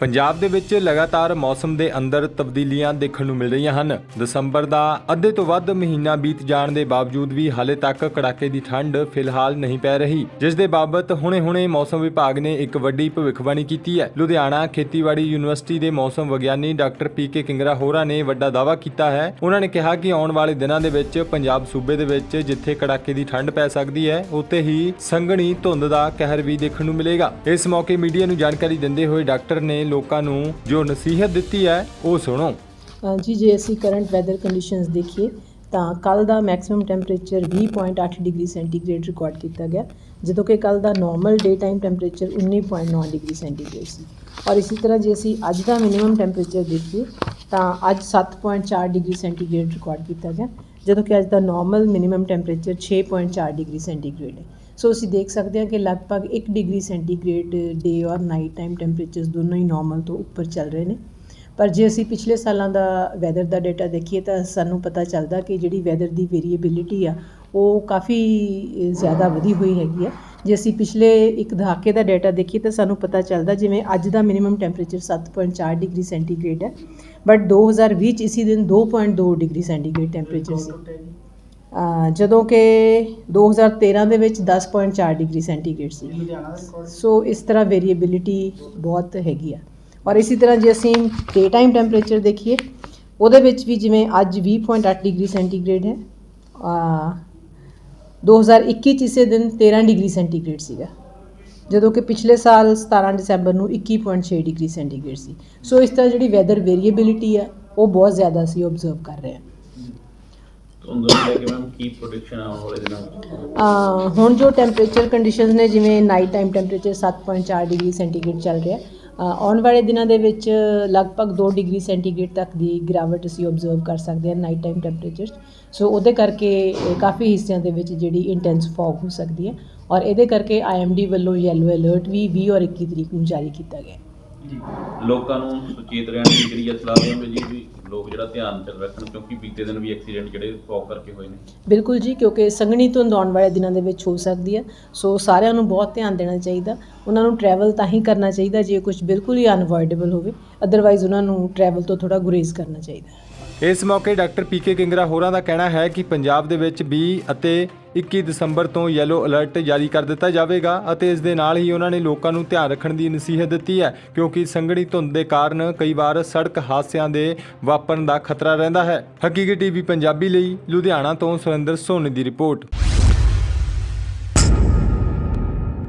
ਪੰਜਾਬ ਦੇ ਵਿੱਚ ਲਗਾਤਾਰ ਮੌਸਮ ਦੇ ਅੰਦਰ ਤਬਦੀਲੀਆਂ ਦੇਖਣ ਨੂੰ ਮਿਲ ਰਹੀਆਂ ਹਨ। ਦਸੰਬਰ ਦਾ ਅੱਧੇ ਤੋਂ ਵੱਧ ਮਹੀਨਾ ਬੀਤ ਜਾਣ ਦੇ ਬਾਵਜੂਦ ਵੀ ਹਾਲੇ ਤੱਕ ਕੜਾਕੇ ਦੀ ਠੰਡ ਫਿਲਹਾਲ ਨਹੀਂ ਪੈ ਰਹੀ। ਜਿਸ ਦੇ ਬਾਬਤ ਹੁਣੇ-ਹੁਣੇ ਮੌਸਮ ਵਿਭਾਗ ਨੇ ਇੱਕ ਵੱਡੀ ਭਵਿੱਖਬਾਣੀ ਕੀਤੀ ਹੈ। ਲੁਧਿਆਣਾ ਖੇਤੀਬਾੜੀ ਯੂਨੀਵਰਸਿਟੀ ਦੇ ਮੌਸਮ ਵਿਗਿਆਨੀ ਡਾਕਟਰ ਪੀਕੇ ਕਿੰਗਰਾ ਹੋਰਾ ਨੇ ਵੱਡਾ ਦਾਅਵਾ ਕੀਤਾ ਹੈ। ਉਹਨਾਂ ਨੇ ਕਿਹਾ ਕਿ ਆਉਣ ਵਾਲੇ ਦਿਨਾਂ ਦੇ ਵਿੱਚ ਪੰਜਾਬ ਸੂਬੇ ਦੇ ਵਿੱਚ ਜਿੱਥੇ ਕੜਾਕੇ ਦੀ ਠੰਡ ਪੈ ਸਕਦੀ ਹੈ, ਉੱਥੇ ਹੀ ਸੰਘਣੀ ਧੁੰਦ ਦਾ ਕਹਿਰ ਵੀ ਦੇਖਣ ਨੂੰ ਮਿਲੇਗਾ। ਇਸ ਮੌਕੇ ਮੀਡੀਆ ਨੂੰ ਜਾਣਕਾਰੀ ਦਿੰਦੇ ਹੋਏ ਡਾਕਟਰ ਨੇ ਲੋਕਾਂ ਨੂੰ ਜੋ ਨਸੀਹਤ ਦਿੱਤੀ ਹੈ ਉਹ ਸੁਣੋ। ਅ, ਜੀ ਜੇ ਅਸੀਂ ਕਰੰਟ ਵੈਦਰ ਕੰਡੀਸ਼ਨਸ ਦੇਖੀਏ ਤਾਂ ਕੱਲ ਦਾ maximum temperature 20.8 degree centigrade record ਕੀਤਾ ਗਿਆ ਜਦੋਂ ਕਿ ਕੱਲ ਦਾ normal day time temperature 19.9 degree centigrade ਸੀ। ਔਰ ਇਸੇ ਤਰ੍ਹਾਂ ਜੇ ਅਸੀਂ ਅੱਜ ਦਾ ਮਿਨੀਮਮ ਟੈਂਪਰੇਚਰ ਦੇਖੀਏ ਤਾਂ ਅੱਜ 7.4 ਡਿਗਰੀ ਸੈਂਟੀਗ੍ਰੇਡ ਰਿਕਾਰਡ ਕੀਤਾ ਗਿਆ ਜਦੋਂ ਕਿ ਅੱਜ ਦਾ normal minimum temperature 6.4 degree centigrade ਹੈ। ਸੋ ਅਸੀਂ ਦੇਖ ਸਕਦੇ ਹਾਂ ਕਿ ਲਗਭਗ 1 ਡਿਗਰੀ ਸੈਂਟੀਗ੍ਰੇਡ ਡੇ ਔਰ ਨਾਈਟ ਟਾਈਮ ਟੈਂਪਰੇਚਰਸ ਦੋਨੋਂ ਹੀ ਨਾਰਮਲ ਤੋਂ ਉੱਪਰ ਚੱਲ ਰਹੇ ਨੇ। ਪਰ ਜੇ ਅਸੀਂ ਪਿਛਲੇ ਸਾਲਾਂ ਦਾ ਵੈਦਰ ਦਾ ਡਾਟਾ ਦੇਖੀਏ ਤਾਂ ਸਾਨੂੰ ਪਤਾ ਚੱਲਦਾ ਕਿ ਜਿਹੜੀ ਵੈਦਰ ਦੀ ਵੇਰੀਏਬਿਲਿਟੀ ਆ, ਉਹ ਕਾਫੀ ਜ਼ਿਆਦਾ ਵਧੀ ਹੋਈ ਹੈਗੀ ਆ। ਜੇ ਅਸੀਂ ਪਿਛਲੇ ਇੱਕ ਦਹਾਕੇ ਦਾ ਡਾਟਾ ਦੇਖੀਏ ਤਾਂ ਸਾਨੂੰ ਪਤਾ ਚੱਲਦਾ ਜਿਵੇਂ ਅੱਜ ਦਾ ਮਿਨੀਮਮ ਟੈਂਪਰੇਚਰ 7.4 ਡਿਗਰੀ ਸੈਂਟੀਗ੍ਰੇਡ ਹੈ ਬਟ 2020 ਚ ਇਸੀ ਦਿਨ 2.2 ਡਿਗਰੀ ਸੈਂਟੀਗ੍ਰੇਡ ਟੈਂਪਰੇਚਰ ਸੀ। ਜਦੋਂ ਕਿ 2013 ਦੇ ਵਿੱਚ 10.4 ਡਿਗਰੀ ਸੈਂਟੀਗ੍ਰੇਡ ਸੀ। ਸੋ ਇਸ ਤਰ੍ਹਾਂ ਵੇਰੀਏਬਿਲਿਟੀ ਬਹੁਤ ਹੈਗੀ ਆ। ਔਰ ਇਸੇ ਤਰ੍ਹਾਂ ਜੇ ਅਸੀਂ ਡੇ ਟਾਈਮ ਟੈਂਪਰੇਚਰ ਦੇਖੀਏ ਉਹਦੇ ਵਿੱਚ ਵੀ ਜਿਵੇਂ ਅੱਜ 20.8 ਡਿਗਰੀ ਸੈਂਟੀਗ੍ਰੇਡ ਹੈ ਆ 2021 ਚ ਇਸੇ ਦਿਨ 13 ਡਿਗਰੀ ਸੈਂਟੀਗ੍ਰੇਡ ਸੀਗਾ ਜਦੋਂ ਕਿ ਪਿਛਲੇ ਸਾਲ 17 ਦਸੰਬਰ ਨੂੰ 21.6 ਡਿਗਰੀ ਸੈਂਟੀਗ੍ਰੇਡ ਸੀ। ਸੋ ਇਸ ਤਰ੍ਹਾਂ ਜਿਹੜੀ ਵੈਦਰ ਵੇਰੀਏਬਿਲਿਟੀ ਆ ਉਹ ਬਹੁਤ ਜ਼ਿਆਦਾ ਅਸੀਂ ਆਬਜ਼ਰਵ ਕਰ ਰਹੇ ਹਾਂ। ਧੁੰਦ ਨੂੰ ਲੈ ਕੇ ਮੈਮ ਕੀ ਪ੍ਰੋਡਕਸ਼ਨ ਆਉਣ ਵਾਲੇ ਦਿਨਾਂ ਵਿੱਚ ਅਹ, ਹੁਣ ਜੋ ਟੈਂਪਰੇਚਰ ਕੰਡੀਸ਼ਨਸ ਨੇ, ਜਿਵੇਂ night time temperature 7.4 degree centigrade ਚੱਲ ਰਿਹਾ ਅਹ, ਆਉਣ ਵਾਲੇ ਦਿਨਾਂ ਦੇ ਵਿੱਚ ਲਗਭਗ 2 ਡਿਗਰੀ ਸੈਂਟੀਗ੍ਰੇਡ ਤੱਕ ਦੀ ਗਿਰਾਵਟ ਅਸੀਂ ਆਬਜ਼ਰਵ ਕਰ ਸਕਦੇ ਹਾਂ ਨਾਈਟ ਟਾਈਮ ਟੈਂਪਰੇਚਰ ਸੋ ਉਹਦੇ ਕਰਕੇ ਇਹ ਕਾਫੀ ਹਿੱਸਿਆਂ ਦੇ ਵਿੱਚ ਜਿਹੜੀ ਇੰਟੈਂਸ ਫੌਗ ਹੋ ਸਕਦੀ ਹੈ। ਔਰ ਇਹਦੇ ਕਰਕੇ ਆਈਐਮਡੀ ਵੱਲੋਂ ਯੈਲੋ ਅਲਰਟ ਵੀ 20 ਔਰ 21 ਤਰੀਕ ਨੂੰ ਜਾਰੀ ਕੀਤਾ ਗਿਆ ਹੈ। ਲੋਕਾਂ ਨੂੰ ਸੁਚੇਤ ਰਹਿਣ ਦੀ ਜਿਹੜੀ ਸਲਾਹ ਦੇਵਾਂਗੇ ਜੀ ਵੀ ਲੋਕ ਜਿਹੜਾ ਧਿਆਨ ਚ ਰੱਖਣ, ਕਿਉਂਕਿ ਬੀਤੇ ਦਿਨ ਵੀ ਐਕਸੀਡੈਂਟ ਜਿਹੜੇ ਫੌਗ ਕਰਕੇ ਹੋਏ ਨੇ। ਬਿਲਕੁਲ ਜੀ, ਕਿਉਂਕਿ ਸੰਘਣੀ ਧੁੰਦ ਆਉਣ ਵਾਲੇ ਦਿਨਾਂ ਦੇ ਵਿੱਚ ਹੋ ਸਕਦੀ ਹੈ। ਸੋ ਸਾਰਿਆਂ ਨੂੰ ਬਹੁਤ ਧਿਆਨ ਦੇਣਾ ਚਾਹੀਦਾ। ਉਹਨਾਂ ਨੂੰ ਟਰੈਵਲ ਤਾਂ ਹੀ ਕਰਨਾ ਚਾਹੀਦਾ ਜੇ ਕੁਝ ਬਿਲਕੁਲ ਹੀ ਅਨਅਵੋਇਡੇਬਲ ਹੋਵੇ। ਅਦਰਵਾਈਜ਼ ਉਹਨਾਂ ਨੂੰ ਟਰੈਵਲ ਤੋਂ ਥੋੜਾ ਗੁਰੇਜ਼ ਕਰਨਾ ਚਾਹੀਦਾ। ਇਸ ਮੌਕੇ ਡਾਕਟਰ ਪੀਕੇ ਕਿੰਗਰਾ ਹੋਰਾਂ ਦਾ ਕਹਿਣਾ ਹੈ ਕਿ ਪੰਜਾਬ ਦੇ ਵਿੱਚ 20 ਅਤੇ 21 ਦਸੰਬਰ ਤੋਂ ਯੈਲੋ ਅਲਰਟ ਜਾਰੀ ਕਰ ਦਿੱਤਾ ਜਾਵੇਗਾ ਅਤੇ ਇਸ ਦੇ ਨਾਲ ਹੀ ਉਹਨਾਂ ਨੇ ਲੋਕਾਂ ਨੂੰ ਧਿਆਨ ਰੱਖਣ ਦੀ ਨਸੀਹਤ ਦਿੱਤੀ ਹੈ, ਕਿਉਂਕਿ ਸੰਘਣੀ ਧੁੰਦ ਦੇ ਕਾਰਨ ਕਈ ਵਾਰ ਸੜਕ ਹਾਦਸਿਆਂ ਦੇ ਵਾਪਰਨ ਦਾ ਖਤਰਾ ਰਹਿੰਦਾ ਹੈ। ਹਕੀਕੀ ਟੀਵੀ ਪੰਜਾਬੀ ਲਈ ਲੁਧਿਆਣਾ ਤੋਂ ਸੁਰਿੰਦਰ ਸੋਨੀ ਦੀ ਰਿਪੋਰਟ।